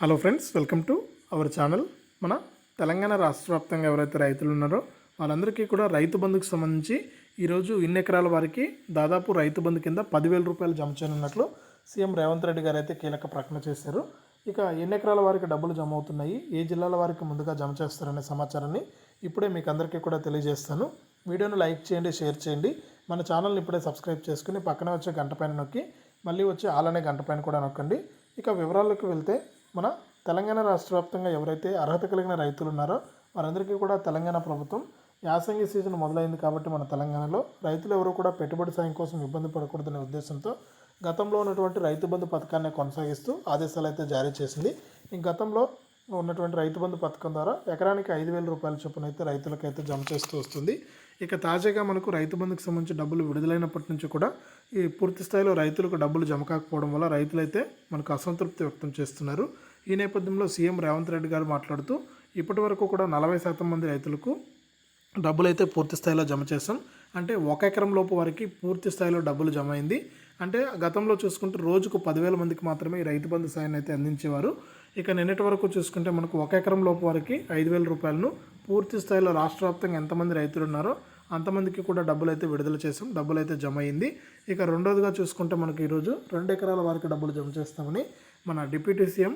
Hello friends welcome to our channel మన తెలంగాణ రాష్ట్ర వ్యాప్తంగా ఎవరైతే రైతులు ఉన్నారో వాళ్ళందరికీ కూడా రైతు బంధుకు సంబంధించి ఈరోజు ఇన్ని ఎకరాల వారికి దాదాపు రైతు బంధు కింద పదివేల రూపాయలు జమ చేయనున్నట్లు సీఎం రేవంత్ రెడ్డి గారు అయితే కీలక ప్రకటన చేశారు. ఇక ఎన్ని ఎకరాల వారికి డబ్బులు జమ అవుతున్నాయి ఏ జిల్లాల వారికి ముందుగా జమ చేస్తారనే సమాచారాన్ని ఇప్పుడే మీకు అందరికీ కూడా తెలియజేస్తాను. వీడియోను లైక్ చేయండి షేర్ చేయండి. మన ఛానల్ని ఇప్పుడే సబ్స్క్రైబ్ చేసుకుని పక్కన వచ్చే గంట పైన నొక్కి మళ్ళీ వచ్చి ఆలనే గంట పైన కూడా నొక్కండి. ఇక వివరాలకు వెళ్తే మన తెలంగాణ రాష్ట్ర వ్యాప్తంగా ఎవరైతే అర్హత కలిగిన రైతులు ఉన్నారో వారందరికీ కూడా తెలంగాణ ప్రభుత్వం యాసంగి సీజన్ మొదలైంది కాబట్టి మన తెలంగాణలో రైతులు ఎవరు కూడా పెట్టుబడి సాయం కోసం ఇబ్బంది పడకూడదనే ఉద్దేశంతో గతంలో ఉన్నటువంటి రైతు బంధు పథకాన్ని కొనసాగిస్తూ ఆదేశాలు అయితే జారీ చేసింది. ఈ గతంలో ఉన్నటువంటి రైతు బంధు పథకం ద్వారా ఎకరానికి ఐదు వేల రూపాయల చొప్పున అయితే రైతులకైతే జమ చేస్తూ వస్తుంది. ఇక తాజాగా మనకు రైతు బంధుకు సంబంధించి డబ్బులు విడుదలైనప్పటి నుంచి కూడా ఈ పూర్తి స్థాయిలో రైతులకు డబ్బులు జమ కాకపోవడం వల్ల రైతులైతే మనకు అసంతృప్తి వ్యక్తం చేస్తున్నారు. ఈ నేపథ్యంలో సీఎం రేవంత్ రెడ్డి గారు మాట్లాడుతూ ఇప్పటి వరకు కూడా నలభై శాతం మంది రైతులకు డబ్బులు అయితే పూర్తి స్థాయిలో జమ చేస్తాం అంటే ఒక ఎకరం లోపు వరకు పూర్తి స్థాయిలో డబ్బులు జమ అయింది. అంటే గతంలో చూసుకుంటే రోజుకు పదివేల మందికి మాత్రమే రైతు బంధు సాయాన్ని అయితే అందించేవారు. ఇక నిన్నటి వరకు చూసుకుంటే మనకు ఒక ఎకరం లోపు వరకు ఐదు వేల రూపాయలను పూర్తి స్థాయిలో రాష్ట్ర వ్యాప్తంగా ఎంతమంది రైతులు ఉన్నారో అంతమందికి కూడా డబ్బులు అయితే విడుదల చేసాం డబ్బులు అయితే జమ అయింది. ఇక రెండోదిగా చూసుకుంటే మనకి ఈరోజు రెండు ఎకరాల వరకు డబ్బులు జమ చేస్తామని మన డిప్యూటీ సీఎం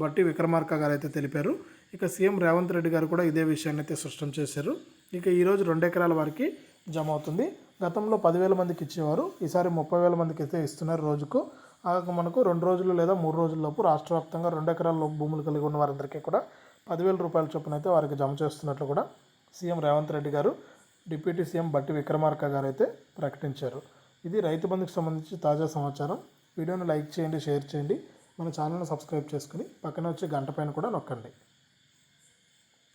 బట్టి విక్రమార్క గారు అయితే తెలిపారు. ఇక సీఎం రేవంత్ రెడ్డి గారు కూడా ఇదే విషయాన్ని అయితే స్పష్టం చేశారు. ఇక ఈరోజు రెండు ఎకరాల వారికి జమ అవుతుంది గతంలో పదివేల మందికి ఇచ్చేవారు ఈసారి ముప్పై వేల మందికి అయితే ఇస్తున్నారు రోజుకు. ఆ మనకు రెండు రోజులు లేదా మూడు రోజుల్లోపు రాష్ట్ర వ్యాప్తంగా రెండు ఎకరాల భూములు కలిగి ఉన్న వారందరికీ కూడా పదివేల రూపాయల చొప్పున అయితే వారికి జమ చేస్తున్నట్లు కూడా సీఎం రేవంత్ రెడ్డి గారు డిప్యూటీ సీఎం బట్టి విక్రమార్క గారు అయితే ప్రకటించారు. ఇది రైతు బంధుకు సంబంధించి తాజా సమాచారం. వీడియోని లైక్ చేయండి షేర్ చేయండి. మన ఛానల్ని సబ్స్క్రైబ్ చేసుకుని పక్కన వచ్చే గంట పైన కూడా నొక్కండి.